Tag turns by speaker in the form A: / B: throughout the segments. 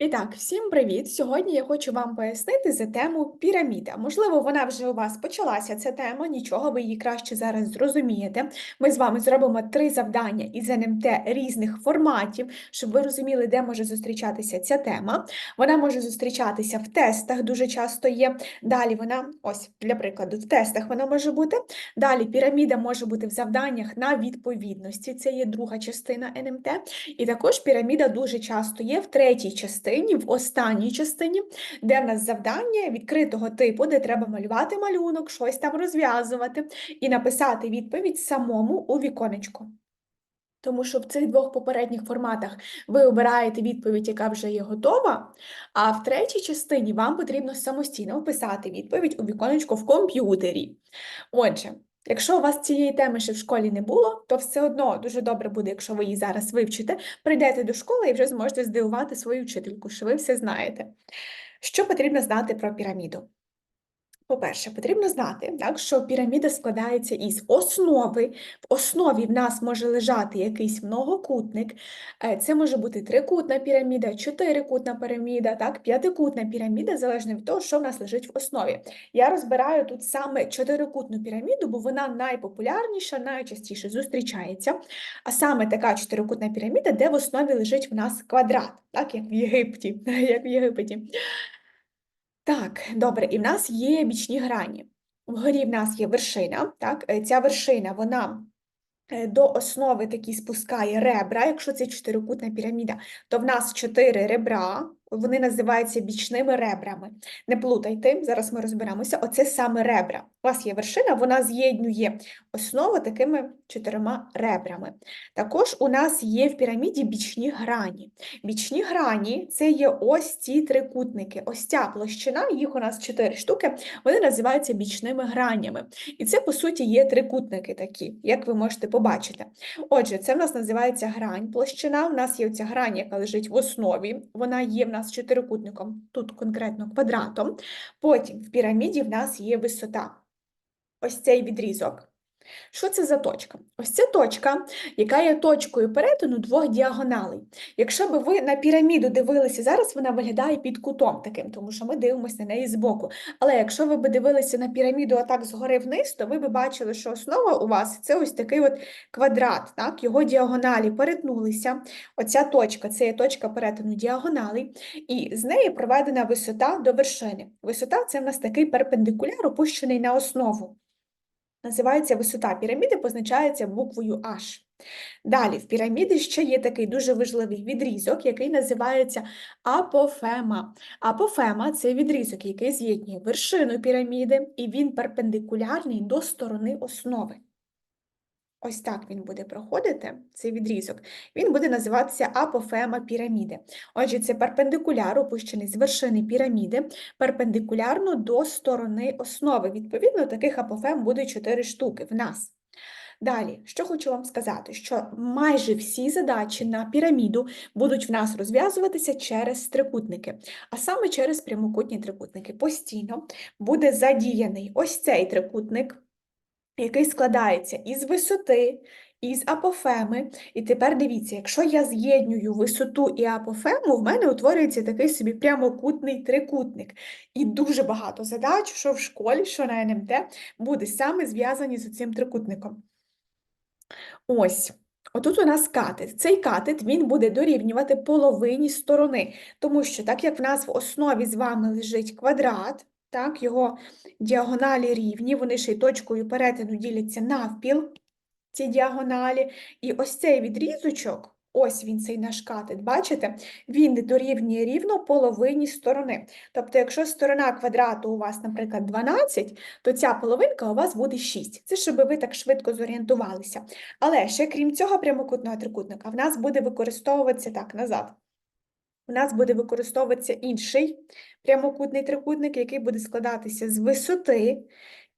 A: І так, всім привіт! Сьогодні я хочу вам пояснити за тему піраміда. Можливо, вона вже у вас почалася ця тема, нічого, ви її краще зараз зрозумієте. Ми з вами зробимо три завдання із НМТ різних форматів, щоб ви розуміли, де може зустрічатися ця тема. Вона може зустрічатися в тестах, дуже часто є. Далі вона, ось для прикладу, в тестах вона може бути. Далі піраміда може бути в завданнях на відповідності, це є друга частина НМТ. І також піраміда дуже часто є в третій частині, в останній частині, де в нас завдання відкритого типу, де треба малювати малюнок, щось там розв'язувати і написати відповідь самому у віконечку. Тому що в цих двох попередніх форматах ви обираєте відповідь, яка вже є готова, а в третій частині вам потрібно самостійно вписати відповідь у віконечко в комп'ютері. Отже, якщо у вас цієї теми ще в школі не було, то все одно дуже добре буде, якщо ви її зараз вивчите, прийдете до школи і вже зможете здивувати свою вчительку, що ви все знаєте. Що потрібно знати про піраміду? По-перше, потрібно знати, так, що піраміда складається із основи. В основі в нас може лежати якийсь многокутник. Е, Це може бути трикутна піраміда, чотирикутна піраміда, так, п'ятикутна піраміда, залежно від того, що в нас лежить в основі. Я розбираю тут саме чотирикутну піраміду, бо вона найпопулярніша, найчастіше зустрічається. А саме така чотирикутна піраміда, де в основі лежить в нас квадрат, так, як в Єгипті. як в Єгипті. Так, добре, і в нас є бічні грані. Вгорі в нас є вершина, так, е, ця вершина, вона е, до основи такі спускає ребра, якщо це чотирикутна піраміда, то в нас чотири ребра, вони називаються бічними ребрами. Не плутайте, зараз ми розберемося, оце саме ребра. У вас є вершина, вона з'єднує основу такими чотирма ребрами. Також у нас є в піраміді бічні грані. Бічні грані це є ось ці трикутники. Ось ця площина, їх у нас чотири штуки, вони називаються бічними гранями. І це, по суті, є трикутники такі, як ви можете побачити. Отже, це в нас називається грань. Площина. У нас є оця грань, яка лежить в основі, вона є в нас чотирикутником, тут конкретно квадратом. Потім в піраміді в нас є висота. Ось цей відрізок. Що це за точка? Ось ця точка, яка є точкою перетину двох діагоналей. Якщо б ви на піраміду дивилися, зараз вона виглядає під кутом таким, тому що ми дивимося на неї збоку. Але якщо ви б дивилися на піраміду отак згори вниз, то ви б бачили, що основа у вас це ось такий от квадрат, так? його діагоналі перетнулися. Оця точка це є точка перетину діагоналей, і з неї проведена висота до вершини. Висота це в нас такий перпендикуляр, опущений на основу. Називається висота піраміди, позначається буквою H. Далі в піраміді ще є такий дуже важливий відрізок, який називається апофема. Апофема це відрізок, який з'єднує вершину піраміди, і він перпендикулярний до сторони основи. Ось так він буде проходити, цей відрізок. Він буде називатися апофема піраміди. Отже, це перпендикуляр, опущений з вершини піраміди, перпендикулярно до сторони основи. Відповідно, таких апофем буде 4 штуки в нас. Далі, що хочу вам сказати, що майже всі задачі на піраміду будуть в нас розв'язуватися через трикутники, а саме через прямокутні трикутники. Постійно буде задіяний ось цей трикутник який складається із висоти, із апофеми. І тепер дивіться, якщо я з'єднюю висоту і апофему, в мене утворюється такий собі прямокутний трикутник. І дуже багато задач, що в школі, що на НМТ, буде саме зв'язані з цим трикутником. Ось. Отут у нас катет. Цей катет він буде дорівнювати половині сторони, тому що, так як в нас в основі з вами лежить квадрат, так, його діагоналі рівні, вони ще й точкою перетину діляться навпіл, ці діагоналі. І ось цей відрізочок, ось він цей наш катет, бачите, він дорівнює рівно половині сторони. Тобто, якщо сторона квадрату у вас, наприклад, 12, то ця половинка у вас буде 6. Це щоб ви так швидко зорієнтувалися. Але ще крім цього прямокутного трикутника, в нас буде використовуватися так назад у нас буде використовуватися інший прямокутний трикутник, який буде складатися з висоти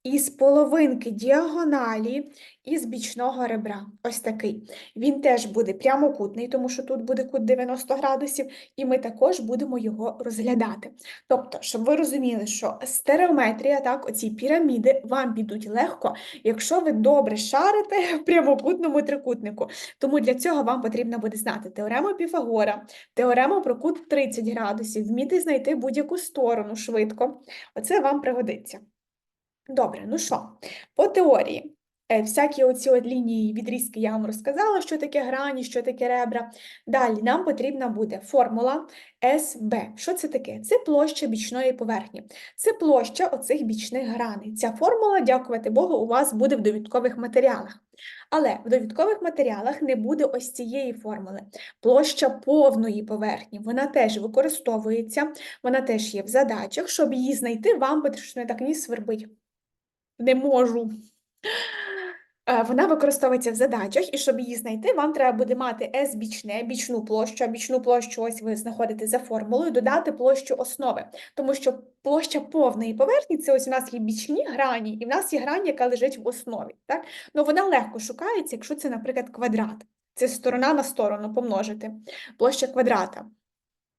A: із половинки діагоналі і з бічного ребра. Ось такий. Він теж буде прямокутний, тому що тут буде кут 90 градусів, і ми також будемо його розглядати. Тобто, щоб ви розуміли, що стереометрія, так, оці піраміди вам підуть легко, якщо ви добре шарите в прямокутному трикутнику. Тому для цього вам потрібно буде знати теорему Піфагора, теорему про кут 30 градусів, вміти знайти будь-яку сторону швидко. Оце вам пригодиться. Добре, ну що, по теорії. Е, Всякі оці от лінії відрізки я вам розказала, що таке грані, що таке ребра. Далі нам потрібна буде формула СБ. Що це таке? Це площа бічної поверхні. Це площа оцих бічних граней. Ця формула, дякувати Богу, у вас буде в довідкових матеріалах. Але в довідкових матеріалах не буде ось цієї формули. Площа повної поверхні. Вона теж використовується, вона теж є в задачах. Щоб її знайти, вам потрібно так ніс свербить. Не можу. Е, Вона використовується в задачах, і щоб її знайти, вам треба буде мати S бічне, бічну площу, а бічну площу ось ви знаходите за формулою, додати площу основи. Тому що площа повної поверхні це ось у нас є бічні грані, і в нас є грань, яка лежить в основі. Так? Ну вона легко шукається, якщо це, наприклад, квадрат. Це сторона на сторону помножити, площа квадрата.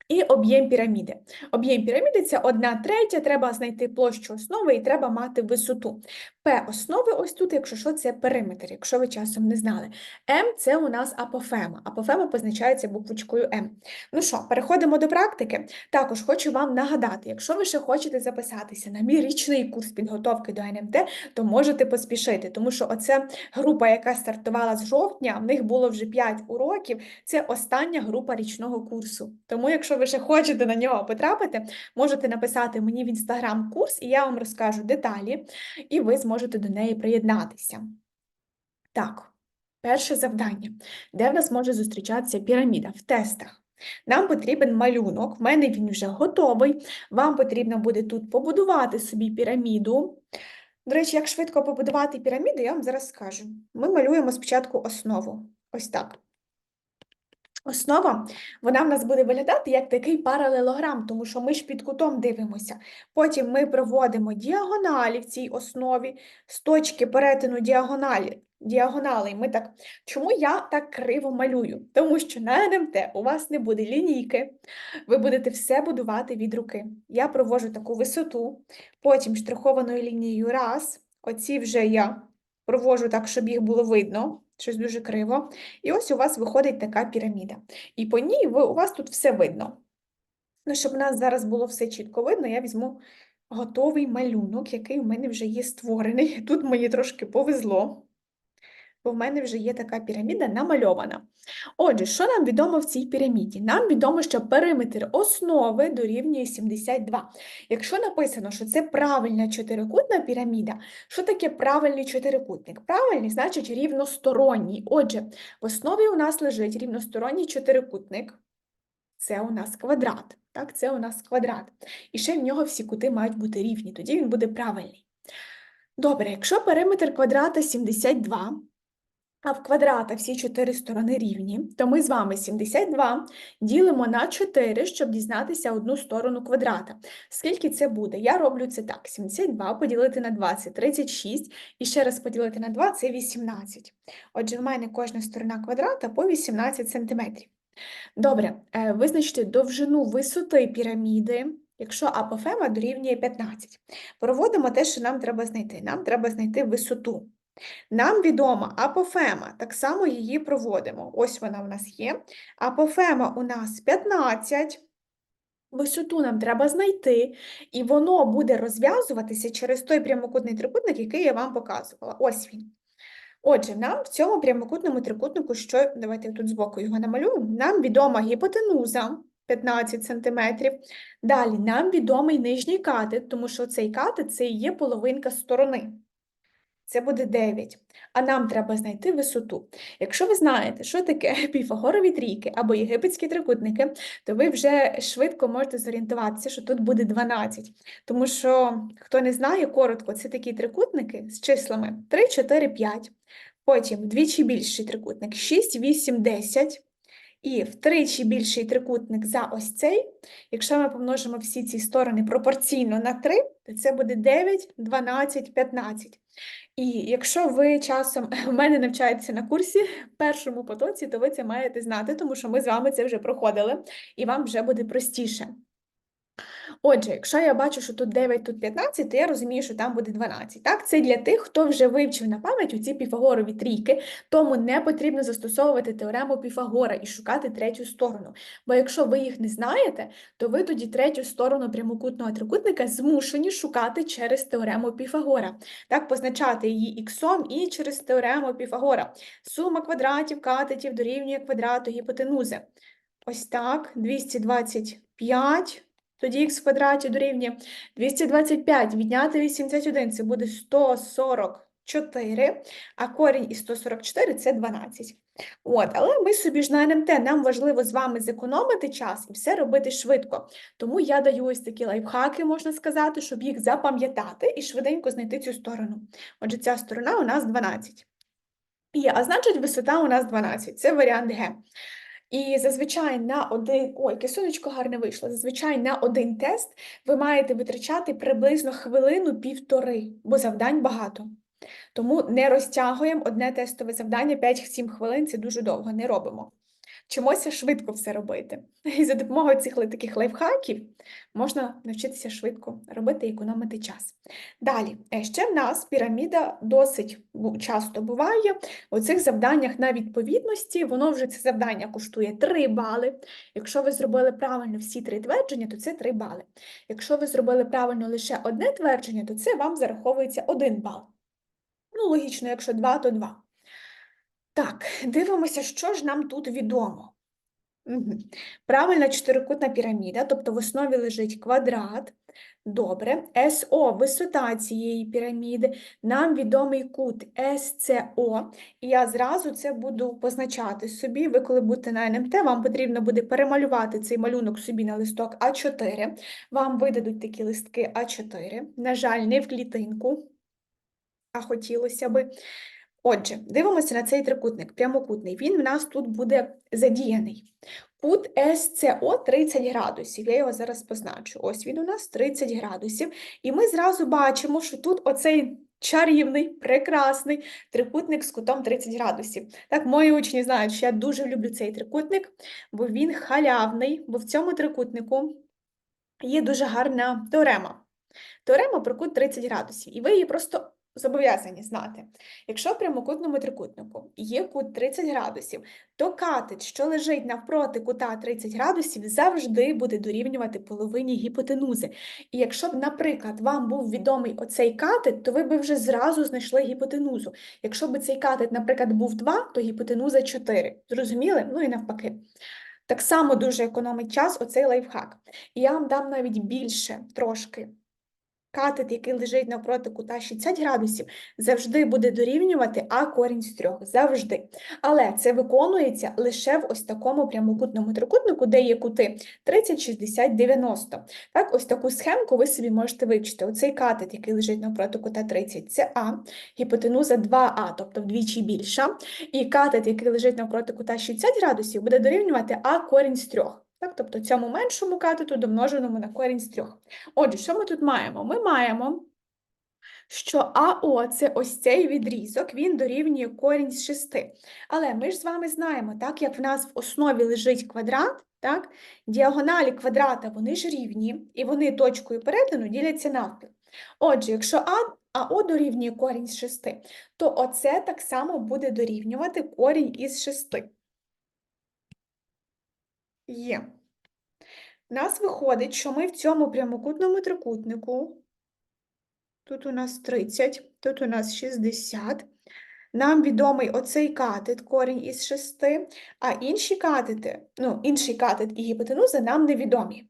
A: І об'єм піраміди. Об'єм піраміди це одна третя, треба знайти площу основи і треба мати висоту. П основи ось тут, якщо що, це периметр, якщо ви часом не знали. М це у нас апофема. Апофема позначається буквочкою М. Ну що, переходимо до практики. Також хочу вам нагадати, якщо ви ще хочете записатися на мій річний курс підготовки до НМТ, то можете поспішити, тому що оця група, яка стартувала з жовтня, в них було вже 5 уроків, це остання група річного курсу. Тому, якщо ви ще хочете на нього потрапити, можете написати мені в інстаграм курс, і я вам розкажу деталі, і ви зможете до неї приєднатися. Так, перше завдання. Де в нас може зустрічатися піраміда? В тестах. Нам потрібен малюнок, в мене він вже готовий. Вам потрібно буде тут побудувати собі піраміду. До речі, як швидко побудувати піраміду, я вам зараз скажу. Ми малюємо спочатку основу. Ось так. Основа, вона в нас буде виглядати як такий паралелограм, тому що ми ж під кутом дивимося. Потім ми проводимо діагоналі в цій основі з точки перетину діагоналі. Діагонали. Ми так... Чому я так криво малюю? Тому що на НМТ у вас не буде лінійки, ви будете все будувати від руки. Я провожу таку висоту, потім штрихованою лінією раз, оці вже я провожу так, щоб їх було видно, щось дуже криво. І ось у вас виходить така піраміда. І по ній ви, у вас тут все видно. Ну, щоб у нас зараз було все чітко видно, я візьму готовий малюнок, який у мене вже є створений. Тут мені трошки повезло, бо в мене вже є така піраміда намальована. Отже, що нам відомо в цій піраміді? Нам відомо, що периметр основи дорівнює 72. Якщо написано, що це правильна чотирикутна піраміда, що таке правильний чотирикутник? Правильний значить рівносторонній. Отже, в основі у нас лежить рівносторонній чотирикутник. Це у нас квадрат. Так, це у нас квадрат. І ще в нього всі кути мають бути рівні, тоді він буде правильний. Добре, якщо периметр квадрата 72, а в квадрата всі чотири сторони рівні, то ми з вами 72 ділимо на 4, щоб дізнатися одну сторону квадрата. Скільки це буде? Я роблю це так: 72 поділити на 2 – це 36, і ще раз поділити на 2 – це 18. Отже, в мене кожна сторона квадрата по 18 см. Добре, е, визначте довжину висоти піраміди, якщо апофема дорівнює 15. Проводимо те, що нам треба знайти. Нам треба знайти висоту. Нам відома апофема, так само її проводимо. Ось вона в нас є. Апофема у нас 15. Висоту нам треба знайти, і воно буде розв'язуватися через той прямокутний трикутник, який я вам показувала. Ось він. Отже, нам в цьому прямокутному трикутнику, що, давайте я тут збоку його намалюю, нам відома гіпотенуза 15 см. Далі нам відомий нижній катет, тому що цей катет це і є половинка сторони. Це буде 9. А нам треба знайти висоту. Якщо ви знаєте, що таке піфагорові трійки або єгипетські трикутники, то ви вже швидко можете зорієнтуватися, що тут буде 12. Тому що, хто не знає, коротко, це такі трикутники з числами 3, 4, 5. Потім вдвічі більший трикутник 6, 8, 10. І втричі більший трикутник за ось цей. Якщо ми помножимо всі ці сторони пропорційно на 3, то це буде 9, 12, 15. І якщо ви часом у мене навчаєтеся на курсі в першому потоці, то ви це маєте знати, тому що ми з вами це вже проходили, і вам вже буде простіше. Отже, якщо я бачу, що тут 9, тут 15, то я розумію, що там буде 12. Так, це для тих, хто вже вивчив на пам'ять у ці піфагорові трійки, тому не потрібно застосовувати теорему Піфагора і шукати третю сторону. Бо якщо ви їх не знаєте, то ви тоді третю сторону прямокутного трикутника змушені шукати через теорему Піфагора. Так, позначати її іксом і через теорему Піфагора. Сума квадратів катетів дорівнює квадрату гіпотенузи. Ось так, 225. Тоді х в квадраті дорівнює 225 відняти 81, це буде 144, а корінь із 144 – це 12. От, але ми собі ж на НМТ, нам важливо з вами зекономити час і все робити швидко. Тому я даю ось такі лайфхаки, можна сказати, щоб їх запам'ятати і швиденько знайти цю сторону. Отже, ця сторона у нас 12. Є, а значить, висота у нас 12. Це варіант Г. І зазвичай на один, ой, яке гарне вийшло. Зазвичай на один тест ви маєте витрачати приблизно хвилину-півтори, бо завдань багато. Тому не розтягуємо одне тестове завдання 5-7 хвилин, це дуже довго, не робимо. Вчимося швидко все робити. І за допомогою цих таких лайфхаків можна навчитися швидко робити і економити час. Далі, е, ще в нас піраміда досить часто буває. У цих завданнях на відповідності, воно вже це завдання коштує 3 бали. Якщо ви зробили правильно всі три твердження, то це 3 бали. Якщо ви зробили правильно лише одне твердження, то це вам зараховується 1 бал. Ну, логічно, якщо 2, то 2. Так, дивимося, що ж нам тут відомо. Правильна чотирикутна піраміда, тобто в основі лежить квадрат. Добре. СО – висота цієї піраміди. Нам відомий кут СЦО. І я зразу це буду позначати собі. Ви, коли будете на НМТ, вам потрібно буде перемалювати цей малюнок собі на листок А4. Вам видадуть такі листки А4. На жаль, не в клітинку, а хотілося би. Отже, дивимося на цей трикутник, прямокутний. Він в нас тут буде задіяний. Кут СЦО 30 градусів. Я його зараз позначу. Ось він у нас 30 градусів. І ми зразу бачимо, що тут оцей чарівний, прекрасний трикутник з кутом 30 градусів. Так, мої учні знають, що я дуже люблю цей трикутник, бо він халявний, бо в цьому трикутнику є дуже гарна теорема. Теорема про кут 30 градусів, і ви її просто зобов'язані знати. Якщо в прямокутному трикутнику є кут 30 градусів, то катет, що лежить навпроти кута 30 градусів, завжди буде дорівнювати половині гіпотенузи. І якщо б, наприклад, вам був відомий оцей катет, то ви б вже зразу знайшли гіпотенузу. Якщо б цей катет, наприклад, був 2, то гіпотенуза 4. Зрозуміли? Ну і навпаки. Так само дуже економить час оцей лайфхак. І я вам дам навіть більше трошки. Катет, який лежить навпроти кута 60 градусів, завжди буде дорівнювати а корінь з трьох. Завжди. Але це виконується лише в ось такому прямокутному трикутнику, де є кути 30, 60, 90. Так, ось таку схемку ви собі можете вивчити. Оцей катет, який лежить навпроти кута 30, це А, гіпотенуза 2А, тобто вдвічі більша. І катет, який лежить навпроти кута 60 градусів, буде дорівнювати а корінь з трьох. Так, тобто цьому меншому катету домноженому на корінь з трьох. Отже, що ми тут маємо? Ми маємо, що АО це ось цей відрізок, він дорівнює корінь з 6. Але ми ж з вами знаємо, так як в нас в основі лежить квадрат, так, діагоналі квадрата вони ж рівні, і вони точкою перетину діляться навпіл. Отже, якщо А, АО дорівнює корінь з 6, то оце так само буде дорівнювати корінь із 6. Є. У нас виходить, що ми в цьому прямокутному трикутнику, тут у нас 30, тут у нас 60, нам відомий оцей катет, корінь із 6, а інші катети, ну, інший катет і гіпотенуза нам невідомі.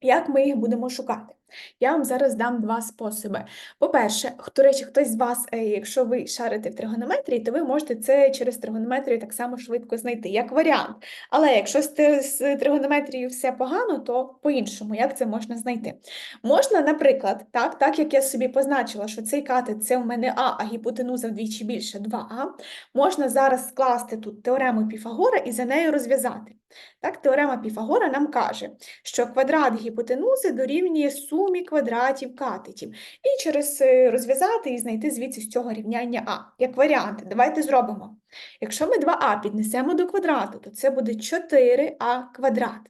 A: Як ми їх будемо шукати? Я вам зараз дам два способи. По-перше, до речі, хтось з вас, е, якщо ви шарите в тригонометрії, то ви можете це через тригонометрію так само швидко знайти, як варіант. Але якщо з тригонометрією все погано, то по-іншому, як це можна знайти? Можна, наприклад, так, так як я собі позначила, що цей катет це у мене А, а гіпотенуза вдвічі більше 2А, можна зараз скласти тут теорему Піфагора і за нею розв'язати. Так, теорема Піфагора нам каже, що квадрат гіпотенузи дорівнює сумі квадратів катетів. І через е, розв'язати і знайти звідси з цього рівняння А. Як варіант, давайте зробимо. Якщо ми 2а піднесемо до квадрату, то це буде 4а квадрат.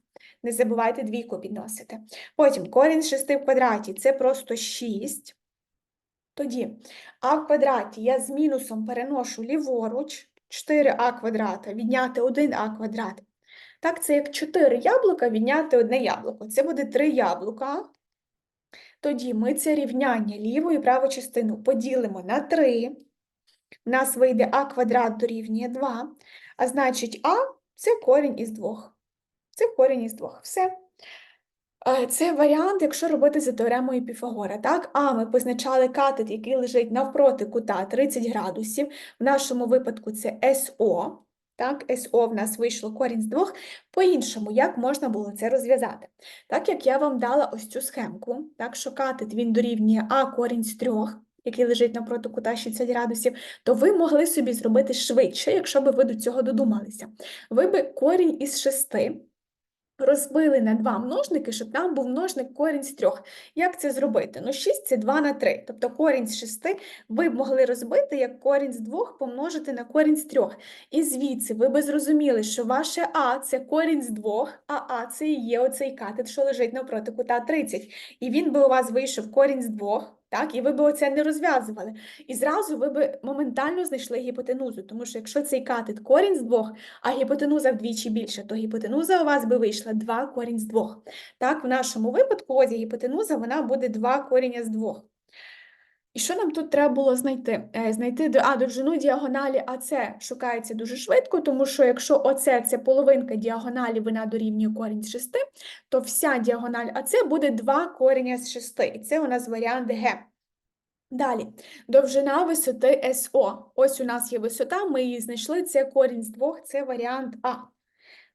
A: Не забувайте двійку підносити. Потім корінь з 6 в квадраті це просто 6. Тоді а в квадраті я з мінусом переношу ліворуч 4а квадрата, відняти 1а квадрат. Так, це як 4 яблука відняти одне яблуко. Це буде 3 яблука. Тоді ми це рівняння ліву і праву частину поділимо на 3. У нас вийде а квадрат дорівнює 2. А значить, а це корінь із 2. Це корінь із 2. Все. Е, Це варіант, якщо робити за теоремою Піфагора. Так? А ми позначали катет, який лежить навпроти кута 30 градусів. В нашому випадку це СО. Так, СО в нас вийшло корінь з двох. По-іншому, як можна було це розв'язати? Так як я вам дала ось цю схемку, так, що катет він дорівнює А корінь з трьох, який лежить напроти кута 60 градусів, то ви могли собі зробити швидше, якщо би ви до цього додумалися. Ви би корінь із шести розбили на два множники, щоб там був множник корінь з трьох. Як це зробити? Ну, 6 – це 2 на 3. Тобто корінь з 6 ви б могли розбити, як корінь з 2 помножити на корінь з 3. І звідси ви би зрозуміли, що ваше А – це корінь з 2, а А – це і є оцей катет, що лежить навпроти кута 30. І він би у вас вийшов корінь з 2, так, і ви б оце не розв'язували. І зразу ви б моментально знайшли гіпотенузу, тому що якщо цей катет корінь з двох, а гіпотенуза вдвічі більше, то гіпотенуза у вас би вийшла 2 корінь з двох. Так, в нашому випадку ось гіпотенуза, вона буде 2 коріння з 2. І що нам тут треба було знайти? Е, Знайти а, довжину діагоналі АЦ шукається дуже швидко, тому що якщо ОЦ – це половинка діагоналі, вона дорівнює корінь з 6, то вся діагональ АЦ буде 2 коріння з 6. І це у нас варіант Г. Далі, довжина висоти СО. Ось у нас є висота, ми її знайшли, це корінь з 2, це варіант А.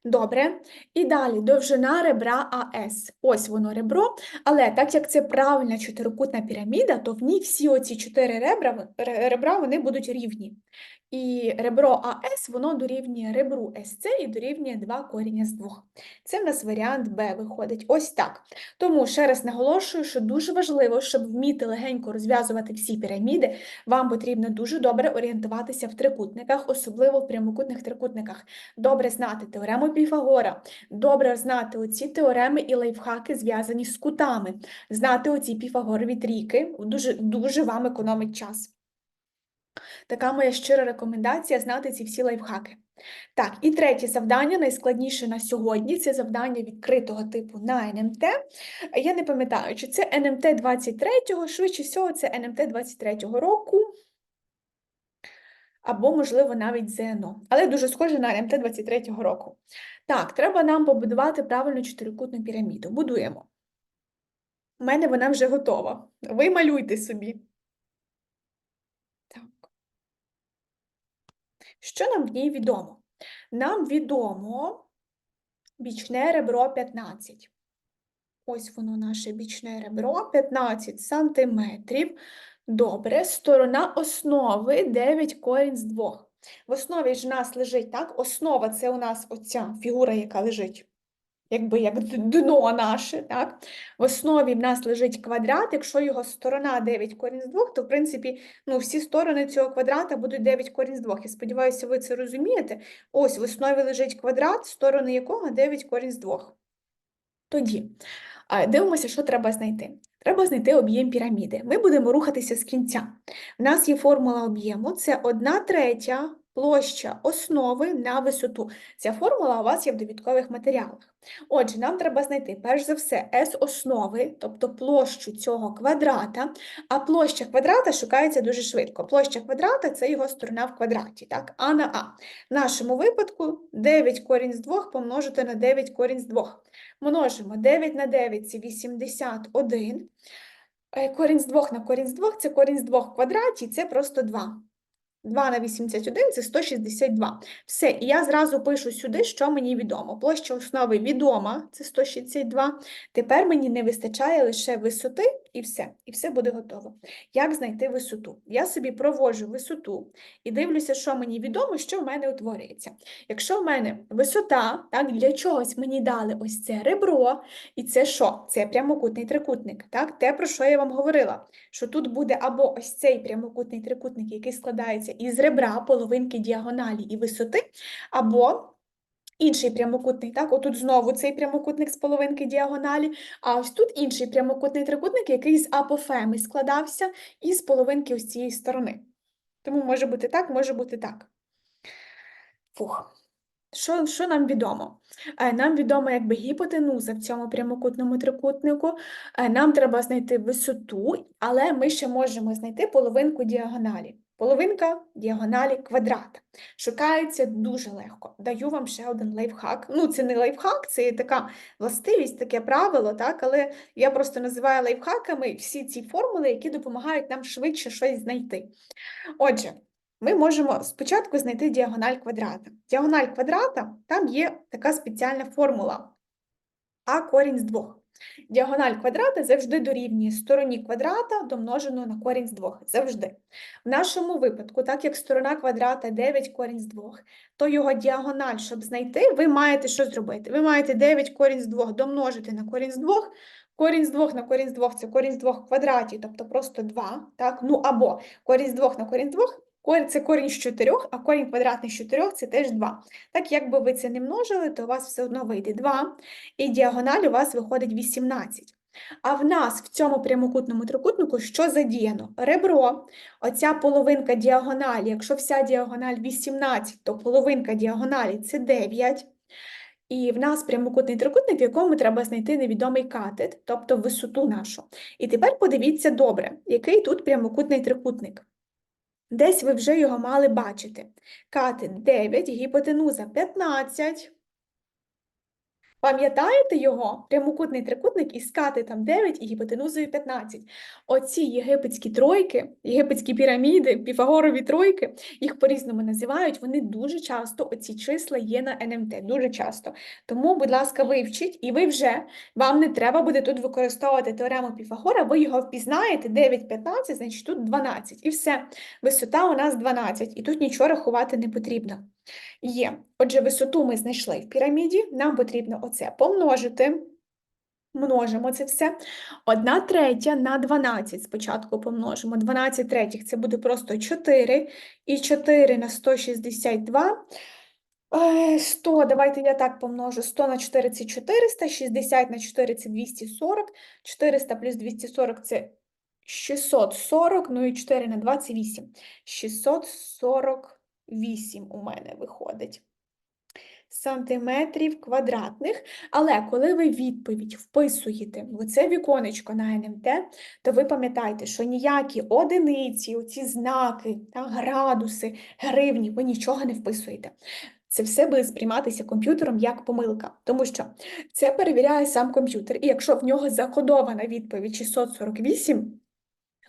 A: Добре. І далі довжина ребра АС. Ось воно ребро. Але так як це правильна чотирикутна піраміда, то в ній всі оці чотири ребра, ребра вони будуть рівні. І ребро АС воно дорівнює ребру СЦ і дорівнює 2 коріння з 2. Це в нас варіант Б виходить. Ось так. Тому ще раз наголошую, що дуже важливо, щоб вміти легенько розв'язувати всі піраміди, вам потрібно дуже добре орієнтуватися в трикутниках, особливо в прямокутних трикутниках. Добре знати теорему Піфагора, добре знати оці теореми і лайфхаки, зв'язані з кутами, знати оці піфагорові трійки, дуже, дуже вам економить час. Така моя щира рекомендація знати ці всі лайфхаки. Так, і третє завдання, найскладніше на сьогодні, це завдання відкритого типу на НМТ. Я не пам'ятаю, чи це НМТ 23-го, швидше всього, це НМТ 23-го року, або, можливо, навіть ЗНО, але дуже схоже на НМТ 23-го року. Так, треба нам побудувати правильну чотирикутну піраміду. Будуємо. У мене вона вже готова. Ви малюйте собі. Так. Що нам в ній відомо? Нам відомо бічне ребро 15. Ось воно наше бічне ребро 15 сантиметрів. Добре, сторона основи 9 корінь з 2. В основі ж у нас лежить, так? Основа це у нас оця фігура, яка лежить, якби як дно наше, так? В основі в нас лежить квадрат, якщо його сторона 9 корінь з 2, то, в принципі, ну, всі сторони цього квадрата будуть 9 корінь з 2. Я сподіваюся, ви це розумієте. Ось в основі лежить квадрат, сторони якого 9 корінь з 2. Тоді дивимося, що треба знайти. Треба знайти об'єм піраміди. Ми будемо рухатися з кінця. У нас є формула об'єму, це 1 третя площа основи на висоту. Ця формула у вас є в довідкових матеріалах. Отже, нам треба знайти перш за все S основи, тобто площу цього квадрата, а площа квадрата шукається дуже швидко. Площа квадрата це його сторона в квадраті, так? А на А. В нашому випадку 9 корінь з 2 помножити на 9 корінь з 2. Множимо 9 на 9 це 81. Е, Корінь з 2 на корінь з 2 це корінь з 2 в квадраті, це просто 2. 2 на 81 це 162. Все, і я зразу пишу сюди, що мені відомо. Площа основи відома, це 162. Тепер мені не вистачає лише висоти і все. І все буде готово. Як знайти висоту? Я собі проводжу висоту і дивлюся, що мені відомо, що в мене утворюється. Якщо в мене висота, так, для чогось мені дали ось це ребро, і це що? Це прямокутний трикутник. Так? Те, про що я вам говорила, що тут буде або ось цей прямокутний трикутник, який складається із ребра, половинки діагоналі і висоти, або інший прямокутний. Так? Отут знову цей прямокутник з половинки діагоналі, а ось тут інший прямокутний трикутник, який з апофеми складався і з половинки ось цієї сторони. Тому може бути так, може бути так. Фух. Що, що нам відомо? Е, Нам відомо якби гіпотенуза в цьому прямокутному трикутнику. Е, Нам треба знайти висоту, але ми ще можемо знайти половинку діагоналі. Половинка діагоналі квадрата. Шукається дуже легко. Даю вам ще один лайфхак. Ну, це не лайфхак, це така властивість, таке правило, так? але я просто називаю лайфхаками всі ці формули, які допомагають нам швидше щось знайти. Отже, ми можемо спочатку знайти діагональ квадрата. Діагональ квадрата, там є така спеціальна формула а корінь з 2. Діагональ квадрата завжди дорівнює стороні квадрата домножено на корінь з 2. Завжди. В нашому випадку, так як сторона квадрата 9 корінь з 2, то його діагональ, щоб знайти, ви маєте що зробити? Ви маєте 9 корінь з 2 домножити на корінь з 2, Корінь з 2 на корінь з 2 – це корінь з 2 в квадраті, тобто просто 2, так? Ну або корінь з 2 на корінь з 2 Корінь це корінь з 4, а корінь квадратний з 4 це теж 2. Так, якби ви це не множили, то у вас все одно вийде 2, і діагональ у вас виходить 18. А в нас в цьому прямокутному трикутнику що задіяно? Ребро, оця половинка діагоналі, якщо вся діагональ 18, то половинка діагоналі це 9. І в нас прямокутний трикутник, в якому треба знайти невідомий катет, тобто висоту нашу. І тепер подивіться добре, який тут прямокутний трикутник. Десь ви вже його мали бачити. Катет 9, гіпотенуза 15. Пам'ятаєте його? Прямокутний трикутник із катетом 9 і гіпотенузою 15. Оці єгипетські тройки, єгипетські піраміди, піфагорові тройки, їх по-різному називають, вони дуже часто, оці числа є на НМТ, дуже часто. Тому, будь ласка, вивчіть, і ви вже, вам не треба буде тут використовувати теорему Піфагора, ви його впізнаєте, 9, 15, значить тут 12. І все, висота у нас 12, і тут нічого рахувати не потрібно. Є. Отже, висоту ми знайшли в піраміді, нам потрібно оце помножити. Множимо це все. 1 третя на 12 спочатку помножимо. 12 третіх це буде просто 4. І 4 на 162. 100, давайте я так помножу. 100 на 4 це 400, 60 на 4 це 240, 400 плюс 240 це 640, ну і 4 на 2 це 8. 640 8 у мене виходить сантиметрів квадратних. Але коли ви відповідь вписуєте в це віконечко на НМТ, то ви пам'ятаєте, що ніякі одиниці, оці знаки, та, градуси, гривні, ви нічого не вписуєте. Це все буде сприйматися комп'ютером як помилка, тому що це перевіряє сам комп'ютер. І якщо в нього закодована відповідь 648,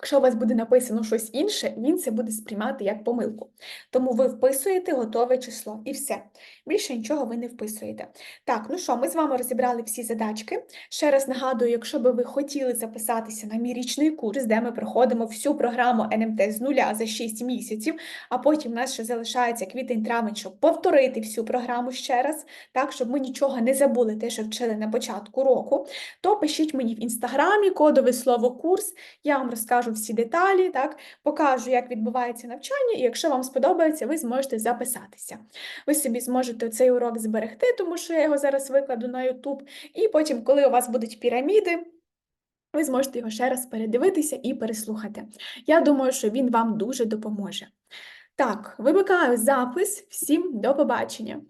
A: Якщо у вас буде написано щось інше, він це буде сприймати як помилку. Тому ви вписуєте готове число і все. Більше нічого ви не вписуєте. Так, ну що, ми з вами розібрали всі задачки. Ще раз нагадую, якщо би ви хотіли записатися на мій річний курс, де ми проходимо всю програму НМТ з нуля за 6 місяців, а потім у нас ще залишається квітень-травень, щоб повторити всю програму ще раз, так, щоб ми нічого не забули, те, що вчили на початку року, то пишіть мені в інстаграмі кодове слово курс, я вам розкажу всі деталі, так, покажу, як відбувається навчання, і якщо вам сподобається, ви зможете записатися. Ви собі зможете цей урок зберегти, тому що я його зараз викладу на YouTube, і потім, коли у вас будуть піраміди, ви зможете його ще раз передивитися і переслухати. Я думаю, що він вам дуже допоможе. Так, вимикаю запис. Всім до побачення!